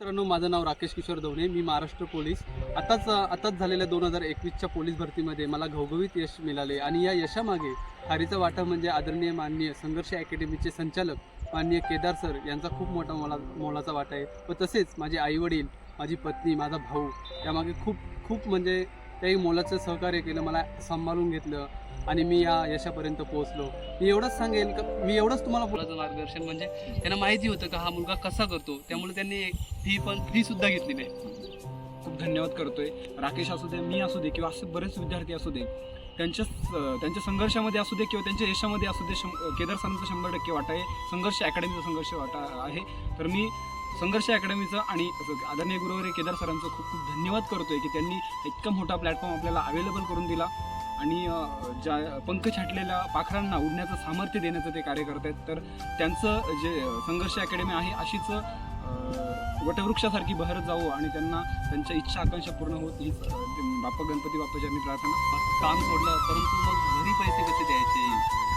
मित्रांनो माझं नाव राकेश किशोर दवणे मी महाराष्ट्र पोलीस. आताच आताच झालेल्या दोन हजार एकवीसच्या पोलीस भरतीमध्ये मला घवघवीत यश मिळाले आणि या यशामागे हारीचा वाटा म्हणजे आदरणीय माननीय संघर्ष अकॅडमीचे संचालक माननीय केदार सर यांचा खूप मोठा मोला मोलाचा वाटा आहे. व तसेच माझे आईवडील माझी पत्नी माझा भाऊ यामागे खूप खूप म्हणजे काही मोलाचं सहकार्य केलं मला सांभाळून घेतलं. आणि मी या यशापर्यंत पोहोचलो. मी एवढंच सांगेल का मी एवढंच तुम्हाला मुलाचं मार्गदर्शन म्हणजे त्यांना माहिती होतं का हा मुलगा कसा करतो त्यामुळे त्यांनी फी पण फी सुद्धा घेतली नाही. खूप धन्यवाद करतोय. राकेश असू दे मी असू दे किंवा असे बरेच विद्यार्थी असू दे त्यांच्या त्यांच्या संघर्षामध्ये असू दे किंवा त्यांच्या यशामध्ये असू दे शं केदार सरांचा शंभर टक्के वाटा आहे संघर्ष अकॅडमीचा संघर्ष वाटा आहे. तर मी संघर्ष अकॅडमीचं आणि आदरणीय गुरुवारी केदार सरांचं खूप खूप धन्यवाद करतोय की त्यांनी इतका मोठा प्लॅटफॉर्म आपल्याला अवेलेबल करून दिला. आणि ज्या पंख छाटलेल्या पाखरांना उडण्याचं सामर्थ्य देण्याचं ते कार्य करत आहेत तर त्यांचं जे संघर्ष अकॅडमी आहे अशीच वटवृक्षासारखी बहरत जावो आणि त्यांना त्यांच्या इच्छा आकांक्षा पूर्ण होत हीच ते बाप्पा गणपती बाप्पाच्या मी प्रार्थना. काम सोडलं परंतु मग घरी पैसे कसे द्यायचे?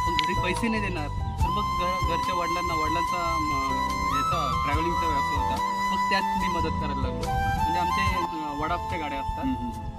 पण घरी पैसे नाही देणार तर मग घर घरच्या वडिलांना वडिलांचा म, याचा ट्रॅव्हलिंगचा व्यवसाय होता. मग त्यात मी मदत करायला लागलो. म्हणजे आमचे वडापच्या गाड्या असतात.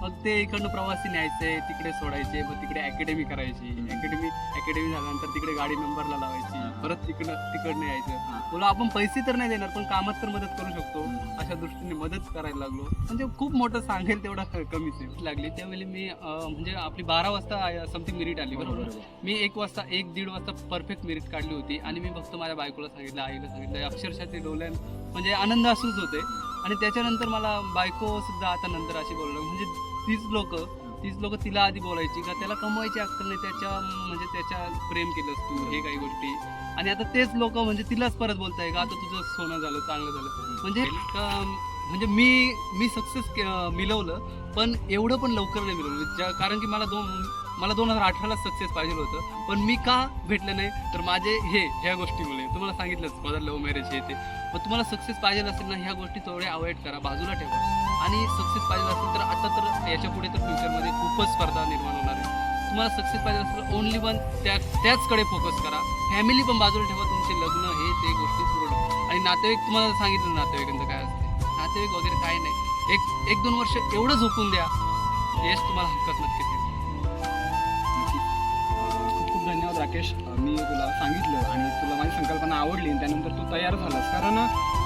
मग ते इकडनं प्रवासी न्यायचे तिकडे सोडायचे मग तिकडे अकॅडमी करायची. अकॅडमी अकॅडमी झाल्यानंतर तिकडे गाडी नंबरला लावायची. परत तिकडं तिकडनं. यायचं. बोला आपण पैसे तर नाही देणार पण कामात तर मदत करू शकतो. अशा दृष्टीने मदत करायला लागलो. म्हणजे खूप मोठं सांगेल तेवढा कमीच आहे. लागली. त्यावेळी मी म्हणजे आपली बारा वाजता समथिंग मेरिट आली बरोबर. मी एक वाजता एक दीड वाजता परफेक्ट मेरिट काढली होती. आणि मी फक्त माझ्या बायकोला सांगितलं आईला सांगितलं अक्षरशः ते डोल्या म्हणजे आनंद असूच होते. आणि त्याच्यानंतर मला बायको सुद्धा आता नंतर अशी बोललो. म्हणजे तीच लोक तीच लोक तिला आधी बोलायची का त्याला कमवायची अक्कल नाही त्याच्या म्हणजे त्याच्या प्रेम केलंस तू हे काही गोष्टी. आणि आता तेच लोक म्हणजे तिलाच परत बोलताय का आता तुझं सोनं झालं चांगलं झालं. म्हणजे म्हणजे मी मी सक्सेस मिळवलं पण एवढं पण लवकर नाही मिळवलं. म्हणजे ज्या कारण की मला दोन मला दोन हजार अठराला सक्सेस पाहिजे होतं. पण मी का भेटलं नाही? तर माझे हे ह्या गोष्टीमुळे. तुम्हाला सांगितलंच माझं लव्ह मॅरेज हे ते. मग तुम्हाला सक्सेस पाहिजे असेल ना ह्या गोष्टी थोड्या अवॉइड करा. बाजूला ठेवा. आणि सक्सेस पाहिजे असेल तर आता तर याच्यापुढे तर फ्युचरमध्ये खूपच स्पर्धा निर्माण होणार आहे. तुम्हाला सक्सेस पाहिजे असेल तर ओनली वन त्या त्याचकडे फोकस करा. फॅमिली पण बाजूला ठेवा तुमचे लग्न हे ते गोष्टी सुरू ठेवा आणि नातेवाईक तुम्हाला सांगितलं नातेवाईकांचं काय असते. नातेवाईक वगैरे काय नाही. एक एक दोन वर्ष एवढं झोपून द्या. यश तुम्हाला हक्कच नक्कीच राकेश मी तुला सांगितलं आणि तुला माझी संकल्पना आवडली आणि त्यानंतर तू तयार झालास. कारण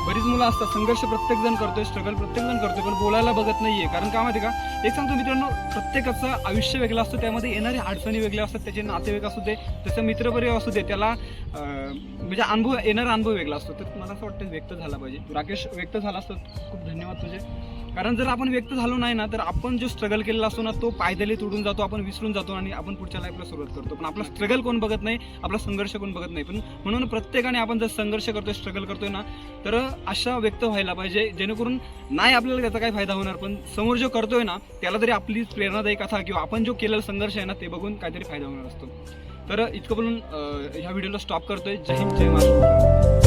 बरीच मुलं असतात. संघर्ष प्रत्येक जण करतोय स्ट्रगल प्रत्येक जण करतोय पण बोलायला बघत नाहीये. कारण काय माहिती का? एक सांगतो मित्रांनो प्रत्येकाचं आयुष्य वेगळं असतं त्यामध्ये येणारी अडचणी वेगळ्या असतात त्याचे नातेवाईक असू दे त्याचा मित्रपरिवार असू दे त्याला म्हणजे अनुभव येणारा अनुभव वेगळा असतो. तर मला असं वाटतं व्यक्त झाला पाहिजे. राकेश व्यक्त झाला असतं खूप धन्यवाद तुझे. कारण जर आपण व्यक्त झालो नाही ना तर आपण जो स्ट्रगल केलेला असतो ना तो पायदली तुडून जातो आपण विसरून जातो आणि आपण पुढच्या लाईफला सुरुवात करतो. पण आपला स्ट्रगल कोण बघत नाही? आपला संघर्ष कोण बघत नाही. पण म्हणून प्रत्येकाने आपण जर संघर्ष करतोय स्ट्रगल करतोय ना तर अशा व्यक्त व्हायला पाहिजे जेणेकरून नाही आपल्याला त्याचा काही फायदा होणार पण समोर जो करतोय ना त्याला तरी आपली प्रेरणादायी कथा किंवा आपण जो केलेला संघर्ष आहे ना ते बघून काहीतरी फायदा होणार असतो. तर इतकं बोलून ह्या व्हिडिओला स्टॉप करतोय. जय हिंद जय महाराष्ट्र.